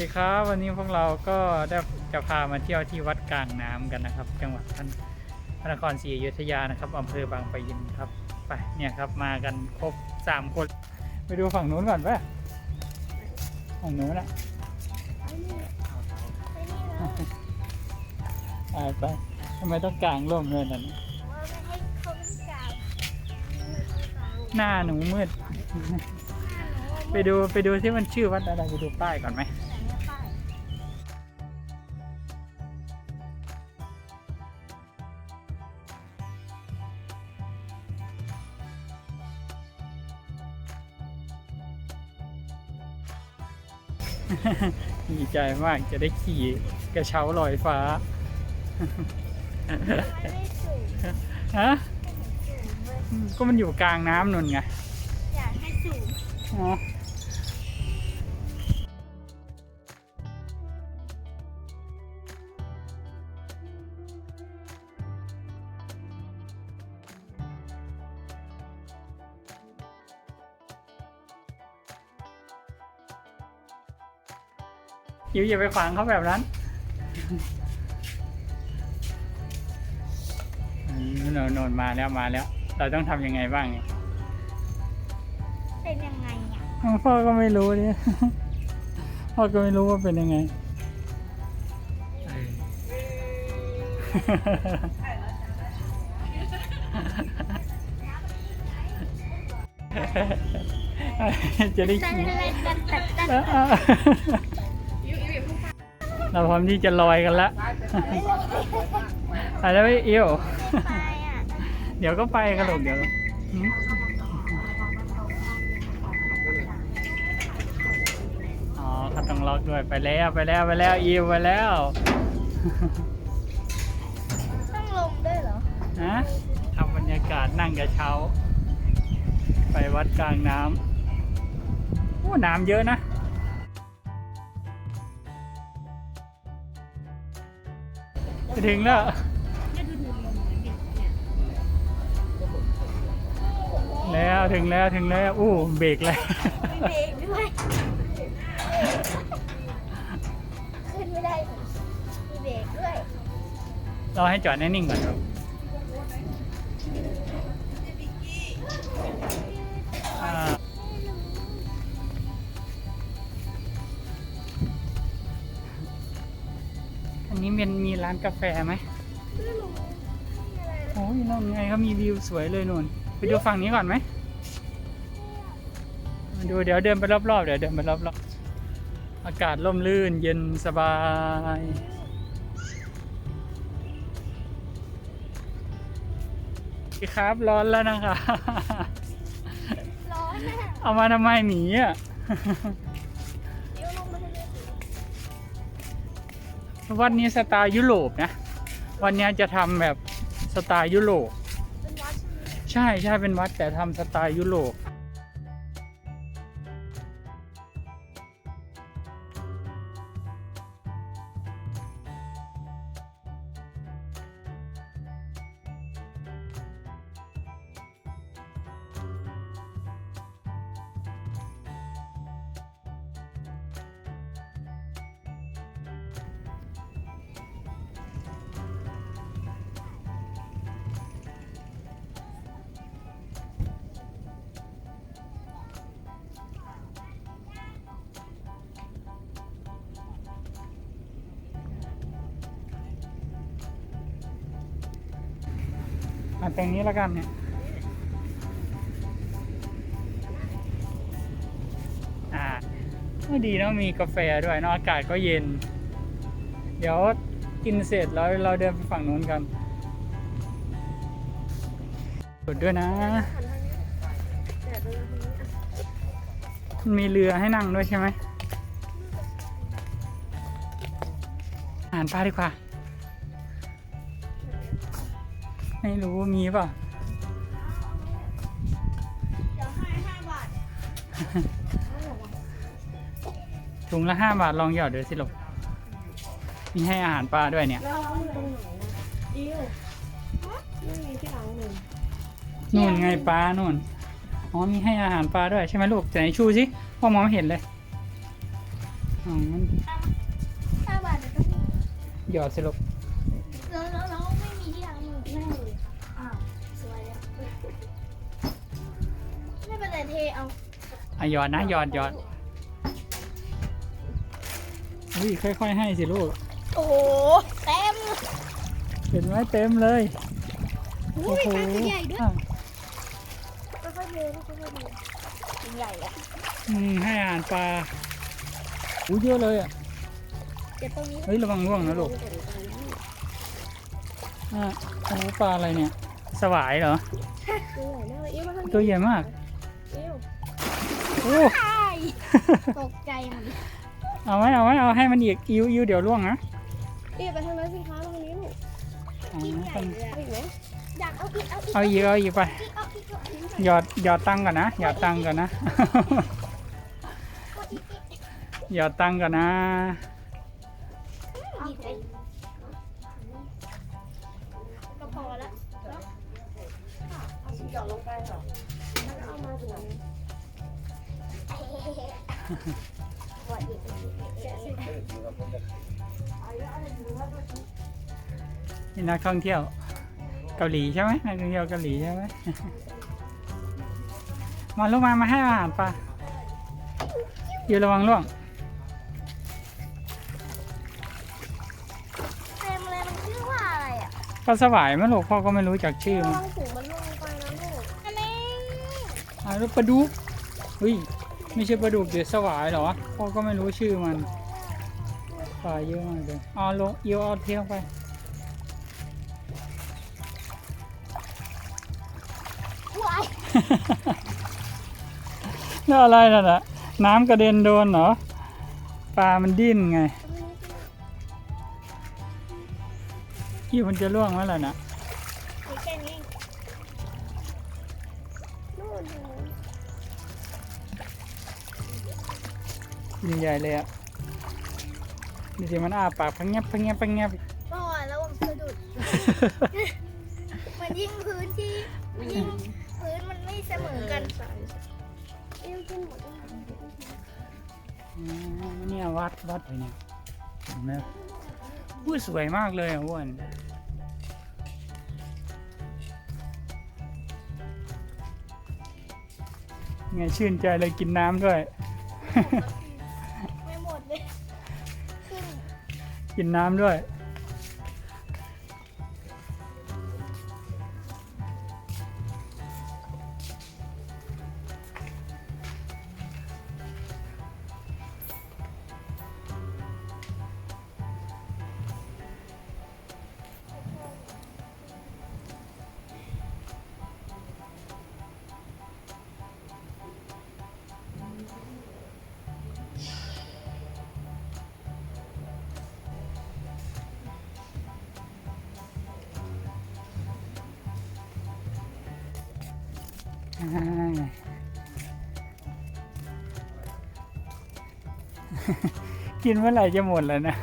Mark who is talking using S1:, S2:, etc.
S1: ดีครับวันนี้พวกเราก็ได้จะพามาเที่ยวที่วัดกลางน้ำกันนะครับ จังหวัดท่านพระนครศรีอยุธยานะครับอำเภอบางปะอินครับไปเนี่ยครับมากันครบสามคน ไปดูฝั่งนู้นก่อนปะฝั่งนู้นอะไปไปทำไมต้องกลางร่มเลยนั่นหน้าหนูมืด ไปดูไปดูที่มันชื่อวัดอะไรไปดูป้ายก่อนไหม ดีใจมากจะได้ขี่กระเช้าลอยฟ้าฮะอืมก็มันอยู่กลางน้ำนนไง
S2: อยากให้สูง
S1: อ๋อ ยิวอย่าไปขวางเขาแบบนั้นอืมโนนโนนมาแล้วมาแล้ว เราต้องทำยังไงบ้างเนี่ย
S2: เป็นยังไงอะ
S1: อ้าวพ่อก็ไม่รู้เนี่ยพ่อก็ไม่รู้ว่าเป็นยังไงจะได้
S2: ตัน
S1: ขี่ เราพร้อมที่จะลอยกันแล้วอะไรไม่เอี้ยว
S2: ไปอะ
S1: เดี๋ยวก็ไปกันหรอกเดี๋ยวหืมอ๋อเขาต้องล็อกด้วยไปแล้วไปแล้วไปแล้วอิวไปแล้ว
S2: ต้องลงด้วยเหรอ
S1: ฮะทำบรรยากาศนั่งกระเช้า ไปวัดกลางน้ำโอ้น้ำเยอะนะ จะถึงแล้วแล้วถึงแล้วถึงแล้วอู้เบรกเลย
S2: มีเบรกด้วยขึ้นไม่ได้มีเบรกด้วย
S1: เราให้จอดแน่นิ่งก่อนครับ ร้านกาแฟไหม
S2: ไม่รู้มีอะไร
S1: โอ้ยนั่นไงเขามีวิวสวยเลยนู่น ไปดูฝั่งนี้ก่อนไหมมาดูเดี๋ยวเดินไปรอบๆ เดี๋ยวเดินไปรอบๆ อากาศร่มรื่นเย็นสบาย ครับร้อนแล้วนะคะ
S2: ร้อนอะ
S1: เอามาทำไมหนีอะ
S2: วั
S1: นนี้สไตล์ยุโรปนะ วันนี้จะทำแบบสไตล์ยุโรป
S2: ใช่
S1: ใช่ใช่เป็นวัดแต่ทำสไตล์ยุโรป มาตรงนี้แล้วกันเนี่ยอ่าดีนะมีกาแฟด้วยเนอะอากาศก็เย็น เดี๋ยวกินเสร็จแล้วเราเดินไปฝั่งนู้นกันหยุดด้วยนะมันมีเรือให้นั่งด้วยใช่ไหมอาหารปลาดีกว่า ไม่รู้มีเปล่ะ
S2: เดี๋ยวให้ห้าบาท
S1: ถุงละห้าบาทลองหยอดดูสิลูกมีให้อาหารปลาด้วยเนี่ย
S3: แล้วล้างมือตรงไหนนะอิวไม่มีที่ล้างมือ
S1: นู่นไงปลานู่นอ๋อมีให้อาหารปลาด้วยใช่ไหมลูกไหนชูสิพ่อมองไม่เห็นเลยอ๋อมัน
S2: ห้าบาทเดี๋ยวต้อง
S1: หยอดสิลูก
S2: ไม่เป็นไรเทเอา
S1: อะหยอดนะหยอดหยอดอุ้ยค่อยๆให้สิลูก
S2: โอ้โหเต็ม
S1: เห็นไหมเต็มเลย
S2: อุ้ยปลาตัวใหญ่ด้วย
S1: อะ
S2: ค่อยๆเทค่อยๆเทตัวใหญ่อะ
S1: อืมให้อาหารปลาอุ้ยเยอะเลยอะ
S2: เดี๋ยวตรงนี้
S1: เฮ้ยระวังร่วงนะลูกอะโอ้ปลาอะไรเนี่ย สวายเหรอ
S2: ตัวใหญ่มากเลย
S1: ตัวใหญ่มาก โอ้
S2: เอี้ยวเอี้ยวตกใจมัน
S1: เอาไหมเอาไหมเอาให้มันอีกอิวอิวเดี๋ยวร่วงนะ
S3: เอี้ยวไปทางนั้นสิคะตรงนี้ลูก
S1: อ๋อ
S2: กินใหญ่เลยอะ
S3: เอาอีกไหม
S2: อยากเอาอีกเอาอีก
S1: เอาอีกเอาอีกไป
S2: อีกเอาอีกเอาอีก
S1: หยอดหยอดตังค์ก่อนนะหยอดตังค์ก่อนนะ
S2: เอาอีก
S1: หยอดตังค์ก่อนนะ
S2: ดีใจก็พอละ
S3: เอาสิหยอดลงไปเหรอแล้วก็เอามาถึง นี้
S1: นี่นักท่องเที่ยวเกาหลีใช่ไหมนักท่องเที่ยวเกาหลีใช่ไหมมาลูกมามาให้อาหารปลาอยู่ระวังร่วง
S2: เต็มเลยมันชื่อว่าอะไรอะ
S1: ปลาสวายไหมลูกพ่อก็ไม่รู้จักชื่อ
S3: ระ
S1: มัน
S3: วังถุงมันล่วงลงไปนะลูก
S2: อันนี้
S1: อ่าแล้วปลาดุกเฮ้ย ไม่ใช่ปลาดุกเดี๋ยวสวายเหรอพ่อก็ไม่รู้ชื่อมันปลาเยอะมากเลยเอาลงเอียวเอาเที่ยวไป
S2: วาย
S1: แล้วอะไรนั่นน่ะน้ำกระเด็นโดนเหรอ ปลามันดิ้นไงยี่มันจะล่วงเมื่อไหร่น่ะ
S2: มีแค่นี้
S3: นู่น
S1: ยิงใหญ่เลยอะดูสิมันอ้าปากพังเงียบพังเงียบพังเงียบ
S2: เมื่อวานแล้วมันสะดุด มันยิงพื้นที่มันยิงพื้นมันไม่เสมอกัน
S3: เอี้ยวขึ้นหมดแล้ว
S1: อ๋อเนี่ยวัดวัดเลยเนี่ยเห็นไหมอุ้ยสวยมากเลยอะอ้วนไงชื่นใจเลยกินน้ำด้วย กินน้ำด้วย กินเมื่อไหร่จะหมดแล้วนะ